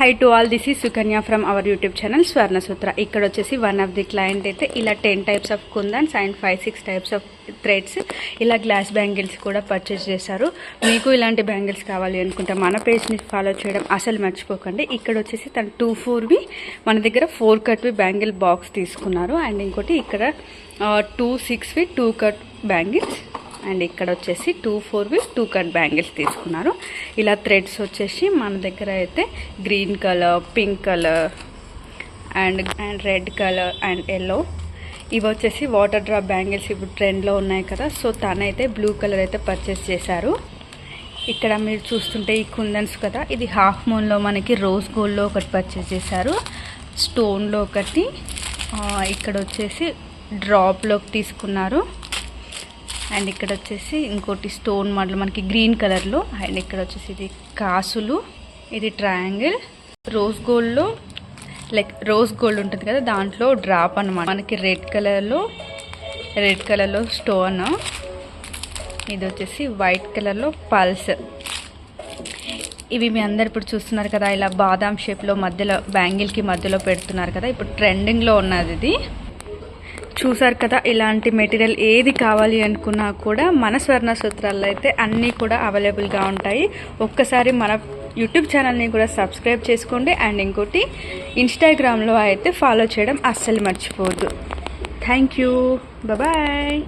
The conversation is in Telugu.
హై టు ఆల్ దిస్ ఈ Sukanya from our YouTube channel Swarnasutra ఇక్కడ వచ్చేసి వన్ ఆఫ్ ది క్లయింట్ అయితే ఇలా ten types of kundans and five six types of threads ఇలా గ్లాస్ బ్యాంగిల్స్ కూడా పర్చేస్ చేశారు. మీకు ఇలాంటి బ్యాంగిల్స్ కావాలి అనుకుంటే మన పేజ్ని ఫాలో చేయడం అసలు మర్చిపోకండి. ఇక్కడ వచ్చేసి తను టూ ఫోర్వి మన దగ్గర ఫోర్ కట్వి బ్యాంగిల్ బాక్స్ తీసుకున్నారు. అండ్ ఇంకోటి ఇక్కడ టూ సిక్స్వి టూ కట్ బ్యాంగిల్స్ అండ్ ఇక్కడ వచ్చేసి టూ ఫోర్వి టూ కట్ బ్యాంగిల్స్ తీసుకున్నారు. ఇలా థ్రెడ్స్ వచ్చేసి మన దగ్గర అయితే green colour pink colour and and red colour and yellow ఇవి వచ్చేసి వాటర్ డ్రాప్ బ్యాంగిల్స్ ఇప్పుడు ట్రెండ్లో ఉన్నాయి కదా. సో తనైతే బ్లూ కలర్ అయితే పర్చేస్ చేశారు. ఇక్కడ మీరు చూస్తుంటే ఈ కుందన్స్ కదా ఇది హాఫ్ మూన్లో మనకి రోజ్ గోల్డ్లో ఒకటి పర్చేస్ చేశారు. స్టోన్లో ఒకటి ఇక్కడ వచ్చేసి డ్రాప్లోకి తీసుకున్నారు. అండ్ ఇక్కడ వచ్చేసి ఇంకోటి స్టోన్ మోడల్ మనకి గ్రీన్ కలర్లో. అండ్ ఇక్కడ వచ్చేసి ఇది కాసులు ఇది ట్రయాంగిల్. రోజ్ గోల్డ్లో లైక్ రోజ్ గోల్డ్ ఉంటుంది కదా దాంట్లో డ్రాప్ అన్నమాట. మనకి రెడ్ కలర్లో రెడ్ కలర్లో స్టోన్. ఇది వచ్చేసి వైట్ కలర్లో పల్స్. ఇవి మీ అందరు ఇప్పుడు చూస్తున్నారు కదా ఇలా బాదాం షేప్లో మధ్యలో బ్యాంగిల్కి మధ్యలో పెడుతున్నారు కదా ఇప్పుడు ట్రెండింగ్లో ఉన్నది ఇది. చూసారు కదా ఇలాంటి మెటీరియల్ ఏది కావాలి అనుకున్నా కూడా మన స్వర్ణ సూత్రాల్లో అయితే అన్నీ కూడా అవైలబుల్గా ఉంటాయి. ఒక్కసారి మన యూట్యూబ్ ఛానల్ని కూడా సబ్స్క్రైబ్ చేసుకోండి అండ్ ఇంకోటి ఇన్స్టాగ్రామ్లో అయితే ఫాలో చేయడం అస్సలు మర్చిపోవద్దు. Thank you. బాయ్.